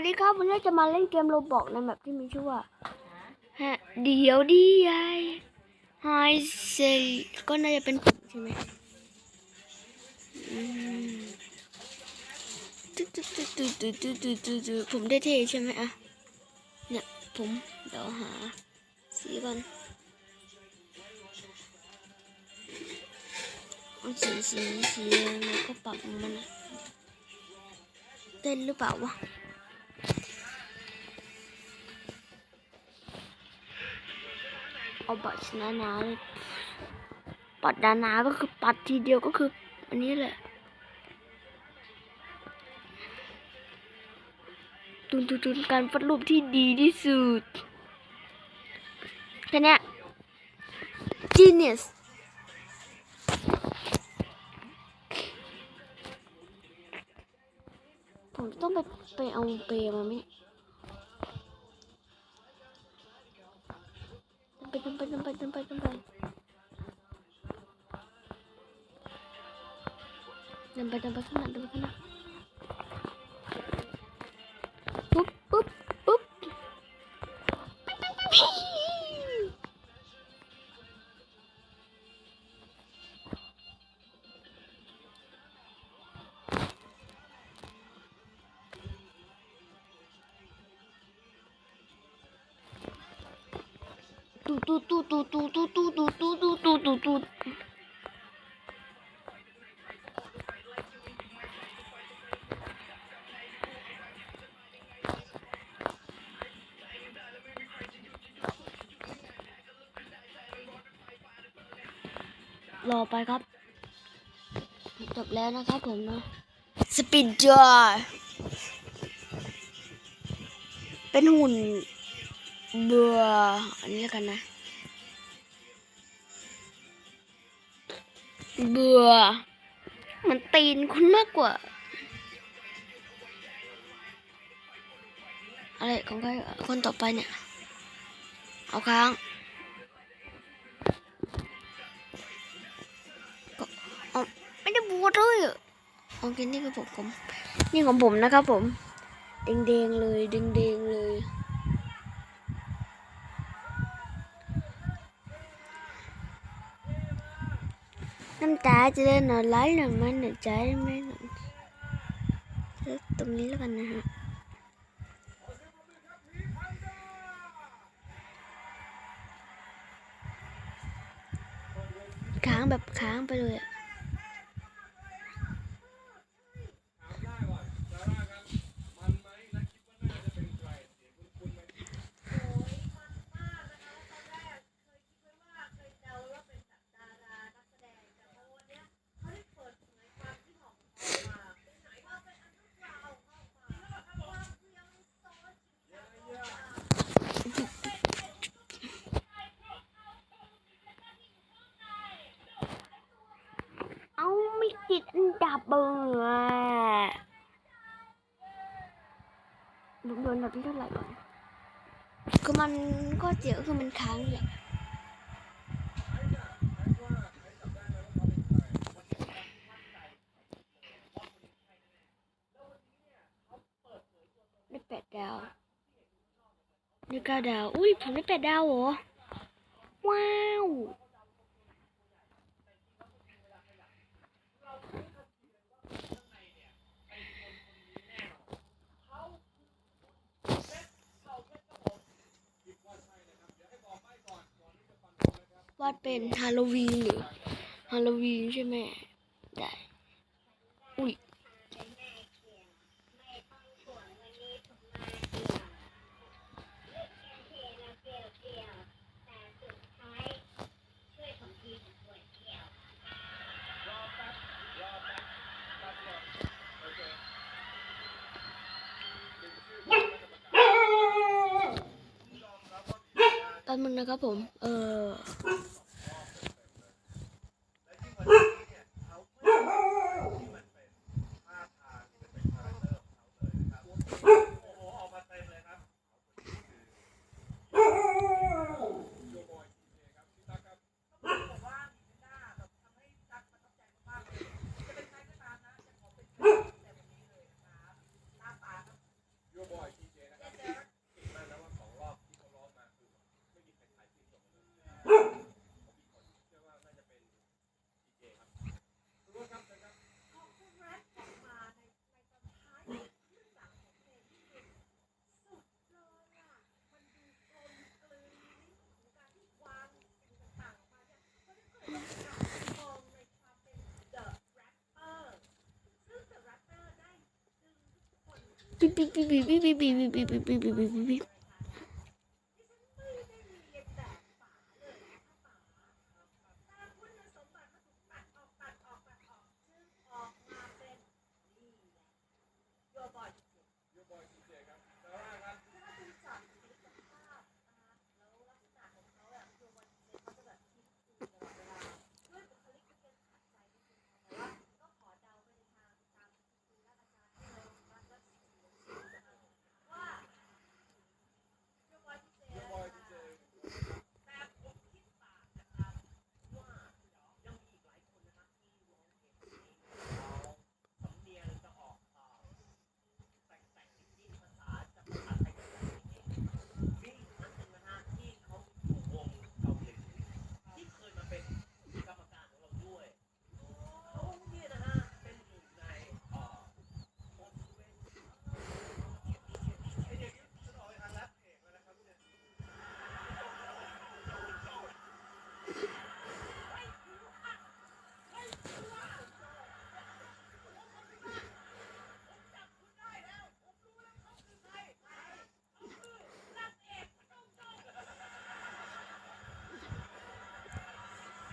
วัสดีครับวันนี้จะมาเล่นเกมโรบอกในแบบที่มีชื่อว่าฮะเดี๋ยวดีไอไฮเซก็น่าจะเป็นผมใช่ไหมตุ๊ดตึ๊ดตึ๊ดตึ๊ดตึ๊ดตึ๊ดตึ๊ดตึ๊ดตึ๊ดผมได้เท่ใช่ไหมอะเนี่ยผมเดี๋ยวหาสีก่อนเอาสีสีสีแล้วก็ปรับมันนะเต้นหรือเปล่าวะ เอาบัตรหนาๆเลยปัดดานาก็คือปัดทีเดียวก็คือ อันนี้แหละตุนตุนตุนการฟัดรูปที่ดีที่สุดแค่นี้ genius ผมต้องไปไปเอาเปรย์มาไหมไปจนไปจนไปจนไปจนไปเดินไ tempat-tempat tempat-tempat tempat-tempat tempat-tempat kena tempat tempat ตูตูตูตูตูตูตูตูตูตูตูตูตูรอไปครับ จบแล้วนะครับผมเนาะสปินจอยเป็นหุ่น เบื่ออันนี้กันนะ เบื่อ มันตีนคุณมากกว่า อะไรของใครคนต่อไปเนี่ย เอาค้างก็ไม่ได้บวชเลยโอเคนี่คือผมผม นี่ของผมนะครับผมแดงๆเลยแดงๆเลย น้ำตาจะเดินหน่อยไหลหน่อยมันหน่อยใจไม่หน่อยตรงนี้แล้วกันนะฮะค้างแบบค้างไปเลยอะ bơ à. Đúng rồi, nó biết rất là rồi Cứ mình có chữ thì mình kháng vậy Nó bẹt đào. Nó cao đào. Ui, phòng nó bẹt đào hả? Wow. วาดเหรอว้าววาดเป็นฮาโลวีนหรือฮาโลวีนใช่ไหมได้ อุ้ยแป๊บนึงนะครับผม เออ ปิ๊บปิ๊บปิ๊บปิ๊บปิ๊บปิ๊บปิ๊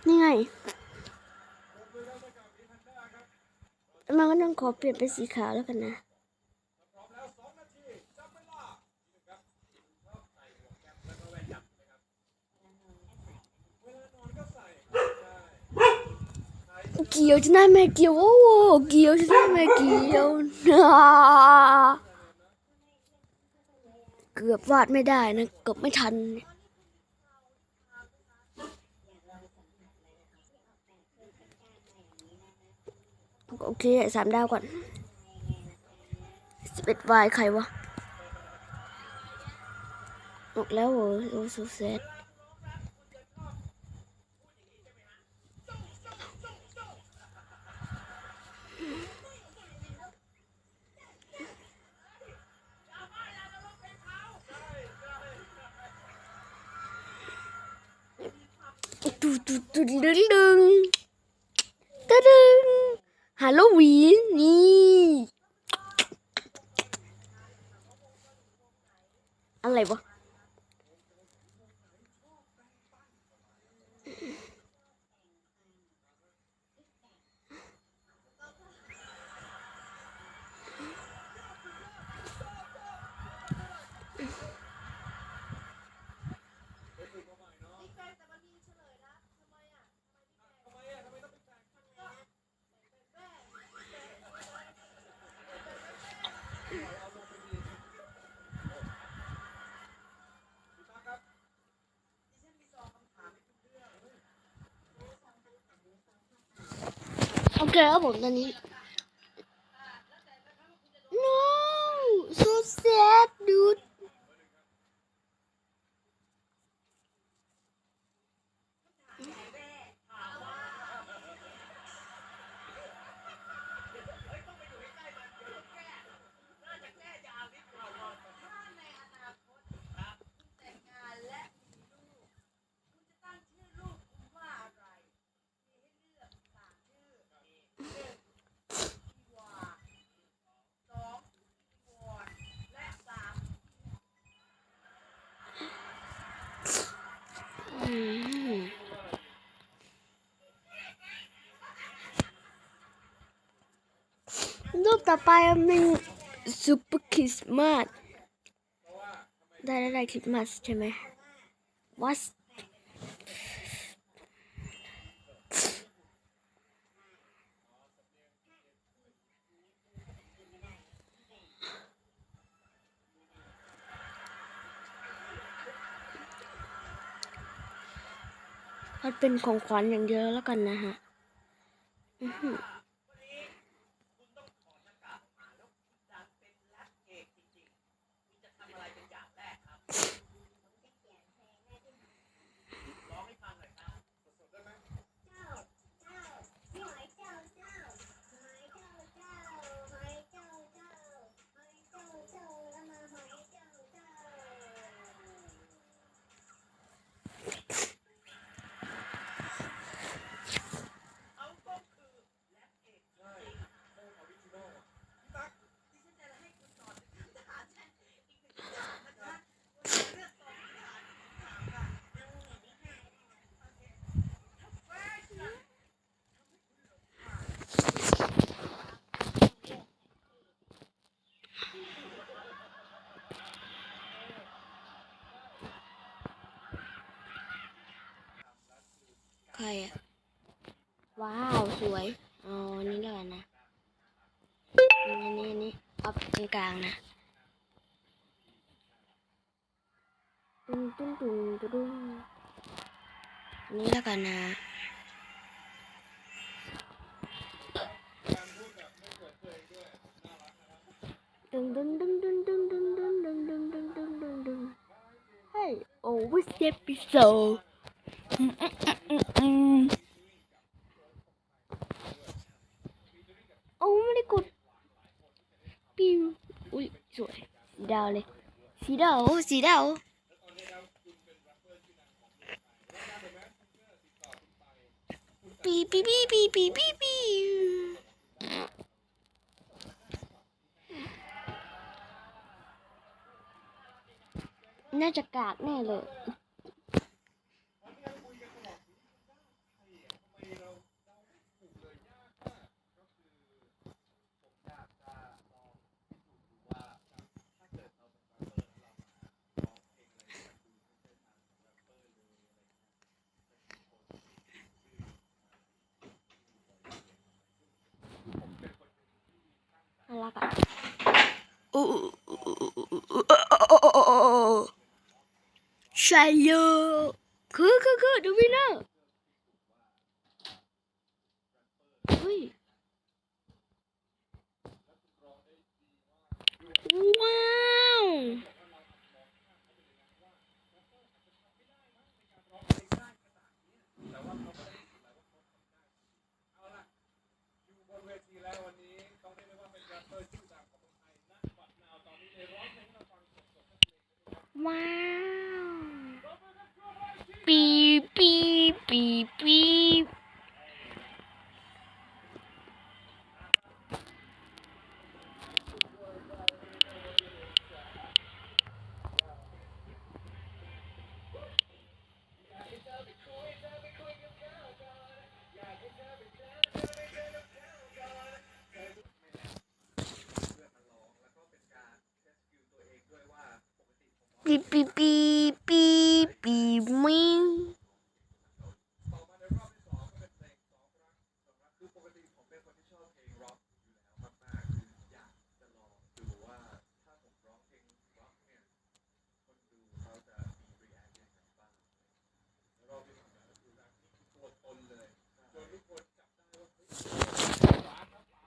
นี่ไง มันก็ต้องขอเปลี่ยนเป็นสีขาวแล้วกันนะ เกี่ยวชนะแม่เกี่ยวโอ้โหเกี่ยวชนะแม่เกี่ยวนาเกือบวาดไม่ได้นะ เกือบไม่ทันเนี่ย โอเคสามดาวก่อนสิบเอ็ดวายใครวะออกแล้วเหรอโอ้สุดเซตดูดูดูดึงดึงดึงตะดึง Halloween Ráo! ต่อไปเป็นซูเปอร์คริสต์มาสได้ได้ได้คริสต์มาสใช่ไหมวัสมันเป็นของขวัญอย่างเดียวแล้วกันนะฮะ ใครอะ ว้าว สวยเอาอันนี้แล้วกันนะอันนี้อันนี้เอาตรงกลางนะตุ้งตุ้งตุ้งตุ้งอันนี้แล้วกันนะดึงดึงดึงดึงดึงดึงดึงดึงดึงดึงดึงดึงดึงเฮ้ยโอ้วิสเอพิโซ โอ้ไม่ได้กดปิวอุ้ยสวยสีดาวเลย สีดาวสีดาวปีปีปีปีปีปีปีน่าจะกากแน่เลย ใช่เลยคือคือคือดูวินเนอร์ Wow. Beep, beep, beep, beep. ปีปีปีปีปีมิง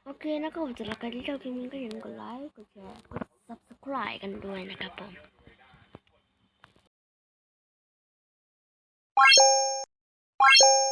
โอเคนะครับผมสำหรับการที่ชอบคลิปนี้ก็อย่าลืมกดไลค์ กดแชร์ กด subscribe กันด้วยนะครับผม Bye.